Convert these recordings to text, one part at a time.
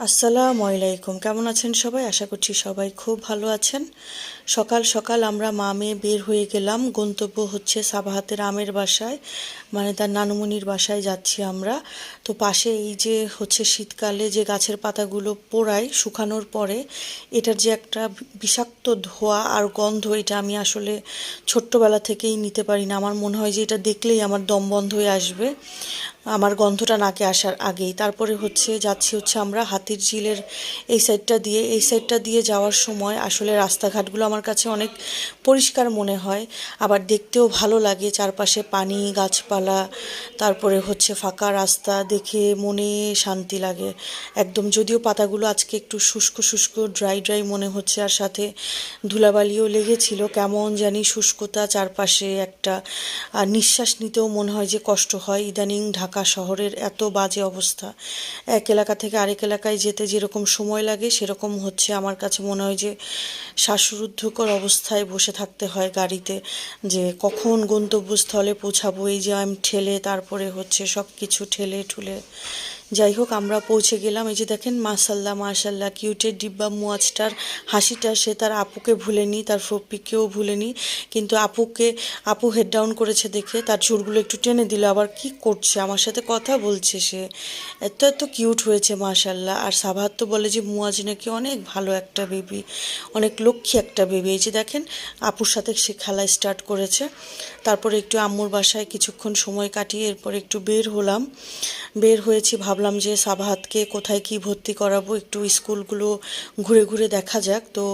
আসসালামু আলাইকুম। কেমন আছেন সবাই? আশা করছি সবাই খুব ভালো আছেন। সকাল সকাল আমরা মা মেয়ে বের হয়ে গেলাম। গন্তব্য হচ্ছে সাবাহাতের আমের বাসায়। মানে তার নানুমনির বাসায় যাচ্ছি আমরা। তো পাশে এই যে হচ্ছে শীতকালে যে গাছের পাতাগুলো পোড়ায় শুকানোর পরে, এটার যে একটা বিষাক্ত ধোয়া আর গন্ধ, এটা আমি আসলে ছোট্টবেলা থেকেই নিতে পারি না। আমার মনে হয় যে এটা দেখলেই আমার দম বন্ধ হয়ে আসবে। আমার গন্ধটা নাকে আসার আগেই। তারপরে হচ্ছে যাচ্ছি হচ্ছে আমরা হাতির ঝিলের এই সাইডটা দিয়ে। এই সাইডটা দিয়ে যাওয়ার সময় আসলে রাস্তাঘাটগুলো আমার কাছে অনেক পরিষ্কার মনে হয়। আবার দেখতেও ভালো লাগে চারপাশে পানি, গাছপালা তারপরে হচ্ছে ফাঁকা রাস্তা দেখে মনে শান্তি লাগে। একদম যদিও পাতাগুলো আজকে একটু শুষ্ক শুষ্ক, ড্রাই ড্রাই মনে হচ্ছে, আর সাথে ধুলাবালিও লেগেছিল। কেমন জানি শুষ্কতা চারপাশে একটা, আর নিঃশ্বাস নিতেও মনে হয় যে কষ্ট হয়। ইদানিং ঢাকা শহরের এত বাজে অবস্থা। এক এলাকা থেকে আরেক এলাকায় যেতে যেরকম সময় লাগে, সেরকম হচ্ছে। আমার কাছে মনে হয় যে শ্বাসরুদ্ধকর অবস্থায় বসে থাকতে হয় গাড়িতে, যে কখন গন্তব্যস্থলে পৌঁছাবো, এই যে ঠেলে তারপরে হচ্ছে সব কিছু ঠেলে ঠুলে যাই হোক, আমরা পৌঁছে গেলাম। এই যে দেখেন মাসাল্লাহ মাশাল্লাহ, কিউটের ডিব্বা মুয়াজটার হাসিটা সে তার আপুকে ভুলেনি, তার ফ্রপিকেও ভুলেনি। কিন্তু আপুকে, আপু হেড ডাউন করেছে দেখে, তার চুলগুলো একটু টেনে দিল। আবার কি করছে? আমার সাথে কথা বলছে সে। এত এত কিউট হয়েছে, মাশাল্লাহ। আর সাভাত তো বলে যে মুয়াজ নাকি অনেক ভালো একটা বেবি, অনেক লক্ষ্মী একটা বেবি। এই যে দেখেন, আপুর সাথে সে খেলা স্টার্ট করেছে। তারপরে একটু আম্মুর বাসায় কিছুক্ষণ সময় কাটিয়ে এরপর একটু বের হলাম। বের হয়েছি ভাবলাম যে সাবাহাতকে কোথায় কি ভর্তি করাবো, একটু স্কুলগুলো ঘুরে ঘুরে দেখা যাক। তো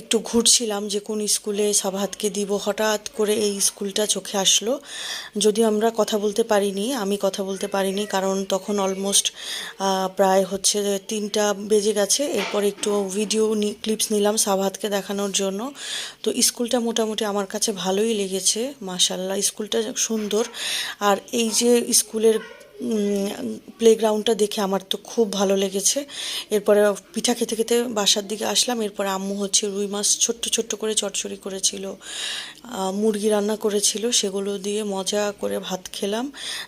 একটু ঘুরছিলাম যে কোন স্কুলে সাবাহাতকে দিব। হঠাৎ করে এই স্কুলটা চোখে আসলো। যদিও আমরা কথা বলতে পারিনি, আমি কথা বলতে পারিনি, কারণ তখন অলমোস্ট প্রায় হচ্ছে তিনটা বেজে গেছে। এরপর একটু ভিডিও ক্লিপস নিলাম সাবাহাতকে দেখানোর জন্য। তো স্কুলটা মোটামুটি আমার কাছে ভালোই লেগেছে মাশাল্লাহ স্কুলটা সুন্দর। আর এই যে স্কুলের প্লেগ্রাউন্ডটা দেখে আমার তো খুব ভালো লেগেছে। এরপরে পিঠা খেতে খেতে বাসার দিকে আসলাম। এরপরে আম্মু হচ্ছে রুই মাছ ছোট্ট ছোট্ট করে চটচড়ি করেছিল মুরগি রান্না করেছিল, সেগুলো দিয়ে মজা করে ভাত খেলাম।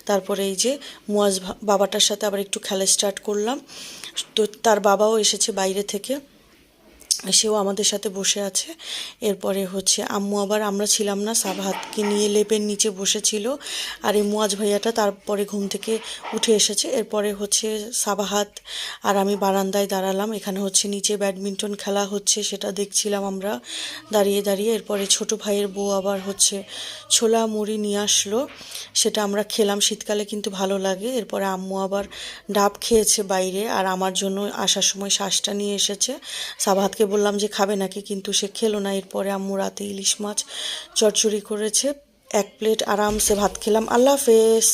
তারপরে এই যে মুয়াজ বাবাটার সাথে আবার একটু খেলা স্টার্ট করলাম। তো তার বাবাও এসেছে বাইরে থেকে। সেও আমাদের সাথে বসে আছে। এরপরে হচ্ছে, আম্মু আবার আমরা ছিলাম না সাবাহাতকে নিয়ে লেপের নিচে বসেছিল। আর এই মুয়াজ ভাইয়াটা তারপরে ঘুম থেকে উঠে এসেছে। এরপরে হচ্ছে সাবাহাত আর আমি বারান্দায় দাঁড়ালাম। এখানে হচ্ছে নিচে ব্যাডমিন্টন খেলা হচ্ছে, সেটা দেখছিলাম আমরা। দাঁড়িয়ে দাঁড়িয়ে এরপরে ছোট ভাইয়ের বউ আবার হচ্ছে ছোলা মুড়ি নিয়ে আসলো। সেটা আমরা খেলাম, শীতকালে কিন্তু ভালো লাগে। এরপরে আম্মু আবার ডাব খেয়েছে বাইরে। আর আমার জন্য আসার সময় শ্বাসটা নিয়ে এসেছে। সাবাহাতকে বললাম যে খাবে নাকি, কিন্তু সে খেলো না। এরপরে আম্মু রাতে ইলিশ মাছ চড়চড়ি করেছে, এক প্লেট আরামসে ভাত খেলাম। আল্লাহ হাফেজ।